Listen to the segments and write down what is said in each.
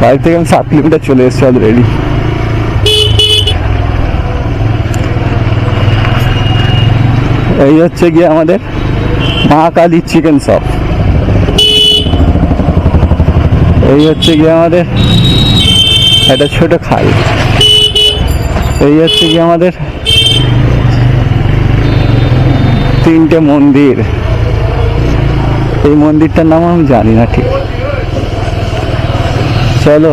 বাড়ি থেকে আমি সাত কিলোমিটার চলে এসেছি অলরেডি এই হচ্ছে গিয়ে আমাদের মা কালী চিকেন শপ এই হচ্ছে গিয়ে আমাদের একটা ছোট খাল। এই হচ্ছে গিয়ে আমাদের তিনটে মন্দির। এই মন্দিরটার নাম আমি জানি না ঠিক। চলো,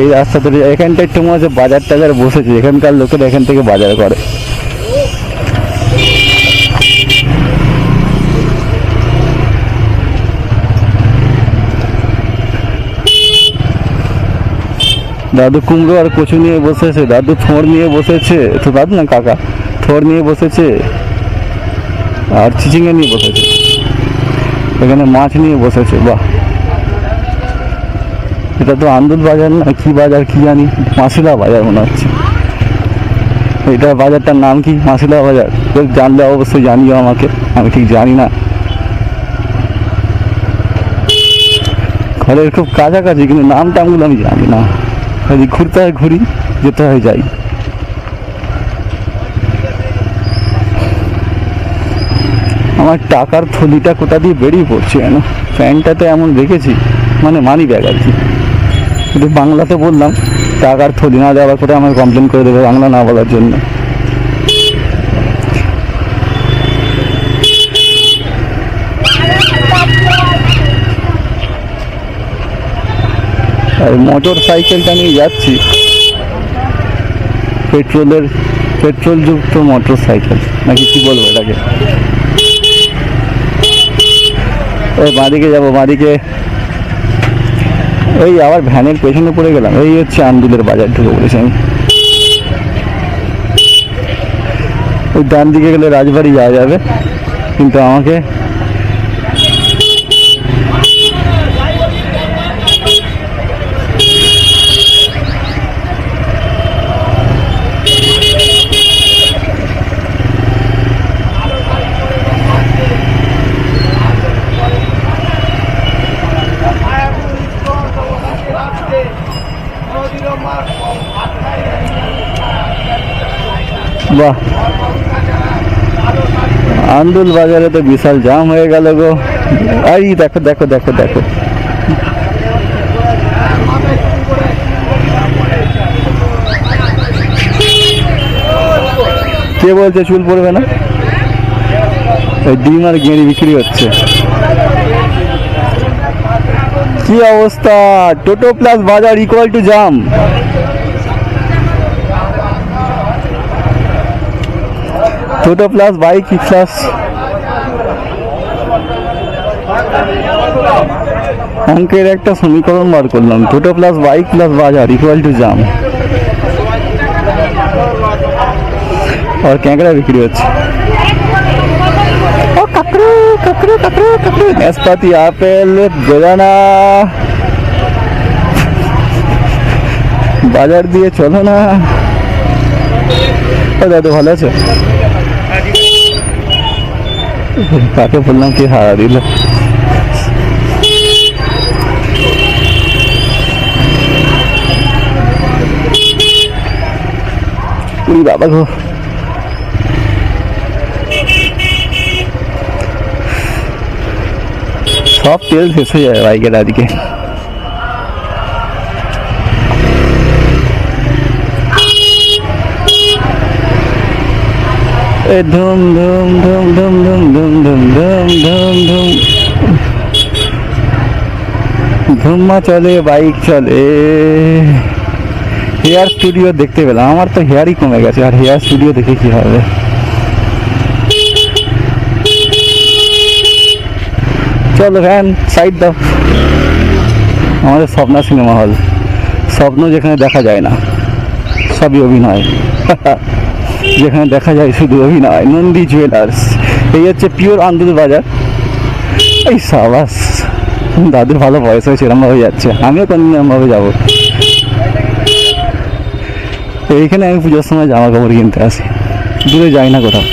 এই রাস্তা ধরে এখানটা একটু মনে হচ্ছে বাজার টাজার বসেছে, এখানকার লোকেরা এখান থেকে বাজার করে। দাদু কুমড়ো আর কচু নিয়ে বসেছে, দাদু থোড় নিয়ে বসেছে, তো দাদু না কাকা থোড় নিয়ে বসেছে, আর চিচিঙ্গা নিয়ে বসেছে, এখানে মাছ নিয়ে বসেছে, বাহ। এটা তো আন্দুল বাজার না? কি বাজার কি জানি? মাসিলা বাজার মনে হচ্ছে। এটা বাজারটার নাম কি? মাসিলা বাজার। জানলে অবশ্যই জানিও আমাকে। আমি ঠিক জানি না। ঘরের খুব কাছাকাছি, কিন্তু নাম টামগুলো আমি জানি না। যদি ঘুরতে হয় ঘুরি, যেতে হয় যাই। আমার টাকার থলিটা কোথা দিয়ে বেরিয়ে পড়ছে কেন প্যান্টটাতে এমন দেখেছি। মানে মানি ব্যাগ আর কি। কিন্তু বাংলাতে বললাম টাকার থলি না দেওয়ার পরে আমার কমপ্লেন করে দেবে বাংলা না বলার জন্য। আর মোটর সাইকেলটা নিয়ে যাচ্ছি। পেট্রোলের পেট্রোল যুক্ত মোটর সাইকেল নাকি কি বলব এটাকে? ওই বাঁদিকে যাব, বাঁদিকে এই আবার ভ্যানের পেছনে পড়ে গেলাম। এই হচ্ছে আন্দুলের বাজার, ঢুকে পড়েছি আমি। ওই ডান দিকে গেলে রাজবাড়ি যাওয়া যাবে। কিন্তু আমাকে বাহ। আন্দুল বাজারে তো বিশাল জাম হয়ে গেল গো। এই দেখো দেখো দেখো দেখো। কে বলছে চুল পড়বে না? ওই ডিম আর গেঁড়ি বিক্রি হচ্ছে। কি অবস্থা? টোটো প্লাস বাজার ইকুয়াল টু জাম টোটো প্লাস বাইক প্লাস অঙ্কের একটা সমীকরণ বার করলাম। টোটো প্লাস বাইক প্লাস বাজার ইকুয়াল টু জাম আর ক্যাঁকড়া বিক্রি হচ্ছে। ও, কাকড়ু কাকড়ু কাকড়ু কাকড়ু। নাশপাতি, আপেল, বেদানা। বাজার দিয়ে চলো না। ও, দাদু ভালো আছে? കാക്ക പുള്ളാക്കി ഹാടിയില്ല ഉള്ളി ബാബോ সব তেল শেষ হয়ে যায় বাইকের আজকে এ ধুম ধুম ধুম ধুম ধুম ধুম ধুম ধুম ধুম ধুম ধুম্মা চলে বাইক চলে হেয়ার স্টুডিও দেখতে পেলাম আমার তো হেয়ারই কমে গেছে আর হেয়ার স্টুডিও দেখে কি হবে চলো ভ্যান সাইড দাও আমাদের স্বপ্না সিনেমা হল স্বপ্ন যেখানে দেখা যায় না সবই অভিনয় যেখানে দেখা যায় শুধু অভিনয়, নন্দী জুয়েলার্স এই হচ্ছে পিওর আন্দুল বাজার। এই সাবাস, দাদুর ভালো বয়স হয়েছে এরমভাবে যাচ্ছে। আমিও কোনদিন এরমভাবে যাব। এইখানে আমি পুজোর সময় জামা কাপড় কিনতে আসি। দূরে যাই না কোথাও।